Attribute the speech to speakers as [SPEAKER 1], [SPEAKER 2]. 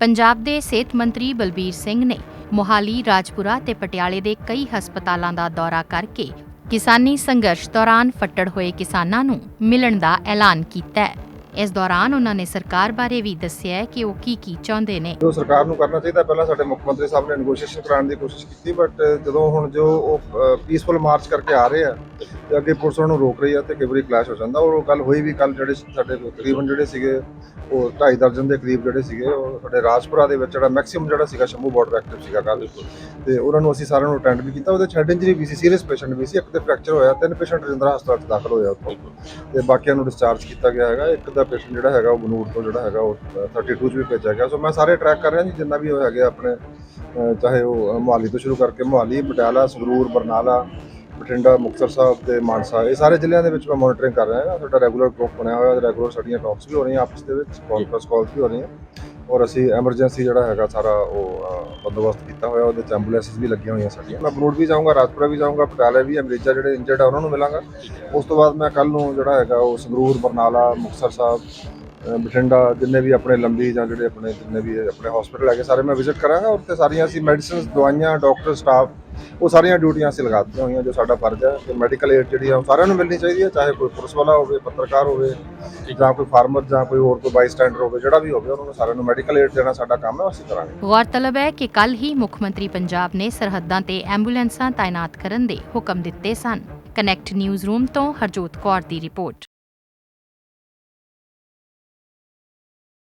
[SPEAKER 1] ਪੰਜਾਬ ਦੇ ਸਿਹਤ ਮੰਤਰੀ ਬਲਬੀਰ ਸਿੰਘ ਨੇ ਮੋਹਾਲੀ, ਰਾਜਪੁਰਾ ਤੇ ਪਟਿਆਲੇ ਦੇ ਕਈ ਹਸਪਤਾਲਾਂ ਦਾ ਦੌਰਾ ਕਰਕੇ ਕਿਸਾਨੀ ਸੰਘਰਸ਼ ਦੌਰਾਨ ਫੱਟੜ ਹੋਏ ਕਿਸਾਨਾਂ ਨੂੰ ਮਿਲਣ ਦਾ ਐਲਾਨ ਕੀਤਾ ਹੈ। ਇਸ ਦੌਰਾਨ ਉਹਨਾਂ ਨੇ ਸਰਕਾਰ ਬਾਰੇ ਵੀ ਦੱਸਿਆ ਕਿ ਉਹ ਕੀ ਕੀ ਚਾਹੁੰਦੇ ਨੇ।
[SPEAKER 2] ਜੋ ਸਰਕਾਰ ਨੂੰ ਕਰਨਾ ਚਾਹੀਦਾ, ਪਹਿਲਾਂ ਸਾਡੇ ਮੁੱਖ ਮੰਤਰੀ ਸਾਹਿਬ ਨੇ ਨੈਗੋਸ਼ੀਏਸ਼ਨ ਕਰਾਉਣ ਦੀ ਕੋਸ਼ਿਸ਼ ਕੀਤੀ ਬਟ ਜਦੋਂ ਹੁਣ ਜੋ ਉਹ ਪੀਸਫੁਲ ਮਾਰਚ ਕਰਕੇ ਆ ਰਹੇ ਆ ਤੇ ਅੱਗੇ ਪੁਲਿਸ ਉਹਨਾਂ ਨੂੰ ਰੋਕ ਰਹੀ ਆ ਤੇ ਕਈ ਵਾਰੀ ਕਲੈਸ਼ ਹੋ ਜਾਂਦਾ। ਔਰ ਉਹ ਗੱਲ ਹੋਈ ਵੀ ਕੱਲ ਜਿਹੜੇ ਸਾਡੇ ਤਕਰੀਬਨ ਜਿਹੜੇ ਸੀਗੇ ਉਹ ਢਾਈ ਦਰਜਨ ਦੇ ਕਰੀਬ ਜਿਹੜੇ ਸੀਗੇ ਉਹ ਸਾਡੇ ਰਾਜਪੁਰਾ ਦੇ ਵਿੱਚ ਜਿਹੜਾ ਮੈਕਸਿਮਮ ਜਿਹੜਾ ਸੀਗਾ ਸ਼ੰਭੂ ਬਾਰਡਰ ਐਕਟਿਵ ਸੀਗਾ ਕੱਲ ਤੇ ਉਹਨਾਂ ਨੂੰ ਅਸੀਂ ਸਾਰਿਆਂ ਨੂੰ ਅਟੈਂਡ ਵੀ ਕੀਤਾ। ਉਹਦੇ ਹੈਡ ਇੰਜਰੀ ਵੀ ਸੀ ਸੀਰੀਅਸ ਪੇਸ਼ੈਂਟ ਵੀ ਸੀ। ਇੱਕ ਤੇ ਫ੍ਰੈਕਚਰ ਹੋਇਆ ਤਿੰਨ ਪੇਸ਼ੈਂਟ ਰਜਿੰਦਰਾ ਹਸਪਤਾਲ 'ਚ ਦਾਖਲ ਹੋਇਆ ਉੱਥੋਂ। ਤੇ ਬਾਕੀਆਂ ਨੂੰ ਡਿਸਚਾਰਜ ਕੀਤਾ ਗਿਆ ਹੈਗਾ। ਇੱਕ ਦਾ ਪੇਸ਼ੈਂਟ ਜਿਹੜਾ ਹੈਗਾ ਉਹ ਬਨੂੜ ਤੋਂ ਜਿਹੜਾ ਹੈਗਾ ਉਹ ਅ, 32 ਚ ਵੀ ਭੇਜਿਆ ਗਿਆ। ਸੋ ਮੈਂ ਸਾਰੇ ਟਰੈਕ ਕਰ ਰਿਹਾ ਜੀ ਜਿੰਨਾ ਵੀ ਉਹ ਹੈਗੇ ਆਪਣੇ ਚਾਹੇ ਉਹ ਅ, ਮੁਹਾਲੀ ਤੋਂ ਸ਼ੁਰੂ ਕਰਕੇ ਮੁਹਾਲੀ ਪਟਿਆਲਾ ਸੰਗਰੂਰ ਬਰਨਾਲਾ ਬਠਿੰਡਾ, ਮੁਕਤਸਰ ਸਾਹਿਬ ਤੇ ਮਾਨਸਾ, ਇਹ ਸਾਰੇ ਜ਼ਿਲ੍ਹਿਆਂ ਦੇ ਵਿੱਚ ਮੈਂ ਮੋਨੀਟਰਿੰਗ ਕਰ ਰਿਹਾ ਹਾਂ। ਸਾਡਾ ਰੈਗੂਲਰ ਗਰੁੱਪ ਬਣਿਆ ਹੋਇਆ ਰੈਗੂਲਰ ਸਾਡੀਆਂ ਟਾਕਸ ਵੀ ਹੋ ਰਹੀਆਂ, ਆਪਸ ਦੇ ਵਿੱਚ ਕਾਨਫਰੰਸ ਕਾਲਸ ਵੀ ਹੋ ਰਹੀਆਂ। ਔਰ ਅਸੀਂ ਐਮਰਜੈਂਸੀ ਜਿਹੜਾ ਹੈਗਾ, ਸਾਰਾ ਉਹ ਬੰਦੋਬਸਤ ਕੀਤਾ ਹੋਇਆ, ਉਹਦੇ ਚ ਐਂਬੂਲੈਂਸਿਸ ਵੀ ਲੱਗੀਆਂ ਹੋਈਆਂ ਸਾਡੀਆਂ। ਮੈਂ ਬਰੂਡ ਵੀ ਜਾਊਂਗਾ, ਰਾਜਪੁਰਾ ਵੀ ਜਾਊਂਗਾ, ਪਟਿਆਲਾ ਵੀ ਅਮਰੀਕਾ ਜਿਹੜੇ ਇੰਜਰਡ ਆ, ਉਹਨਾਂ ਨੂੰ ਮਿਲਾਂਗਾ। ਉਸ ਤੋਂ ਬਾਅਦ ਮੈਂ ਕੱਲ ਨੂੰ ਜਿਹੜਾ ਹੈਗਾ, ਉਹ ਸੰਗਰੂਰ, ਬਰਨਾਲਾ, ਮੁਕਤਸਰ ਸਾਹਿਬ ਬਠਿੰਡਾ, ਜਿੰਨੇ ਵੀ ਆਪਣੇ ਲੰਬੀ ਜਾਂ ਜਿਹੜੇ ਆਪਣੇ, ਜਿੰਨੇ ਵੀ ਆਪਣੇ ਹਸਪੀਟਲ ਹੈਗੇ, ਸਾਰੇ ਮੈਂ ਵਿਜ਼ਿਟ ਕਰਾਂਗਾ। ਉੱਥੇ ਸਾਰੀਆਂ ਅਸੀਂ ਮੈਡੀਸਿਨਸ ਦਵਾਈਆਂ ਡਾਕਟਰ ਸਟਾਫ ਉਹ ਸਾਰੀਆਂ ਡਿਊਟੀਆਂ ਅਸੀਂ ਲਗਾ ਦਿੱਤੀਆਂ ਹੋਈਆਂ ਜੋ ਸਾਡਾ ਫਰਜ਼ ਹੈ ਕਿ ਮੈਡੀਕਲ ਏਡ ਜਿਹੜੀ ਆ ਸਾਰਿਆਂ ਨੂੰ ਮਿਲਣੀ ਚਾਹੀਦੀ ਹੈ, ਚਾਹੇ ਕੋਈ ਪੁਲਿਸ ਵਾਲਾ ਹੋਵੇ, ਪੱਤਰਕਾਰ ਹੋਵੇ ਜਾਂ ਕੋਈ ਫਾਰਮਰ ਜਾਂ ਕੋਈ ਹੋਰ ਕੋਈ ਬਾਈਸਟੈਂਡਰ ਹੋਵੇ, ਜਿਹੜਾ ਵੀ ਹੋਵੇ, ਉਹਨਾਂ ਨੂੰ ਸਾਰਿਆਂ ਨੂੰ ਮੈਡੀਕਲ ਏਡ ਦੇਣਾ ਸਾਡਾ ਕੰਮ ਹੈ, ਅਸੀਂ ਕਰਾਂਗੇ।
[SPEAKER 1] ਗੌਰਤਲਬ ਹੈ ਕਿ ਕੱਲ ਹੀ ਮੁੱਖ ਮੰਤਰੀ ਪੰਜਾਬ ਨੇ ਸਰਹੱਦਾਂ ਤੇ ਐਂਬੂਲੈਂਸਾਂ ਤਾਇਨਾਤ ਕਰਨ ਦੇ ਹੁਕਮ ਦਿੱਤੇ ਸਨ। ਕਨੈਕਟ ਨਿਊਜ਼ ਰੂਮ ਤੋਂ ਹਰਜੋਤ ਕੌਰ ਦੀ ਰਿਪੋਰਟ।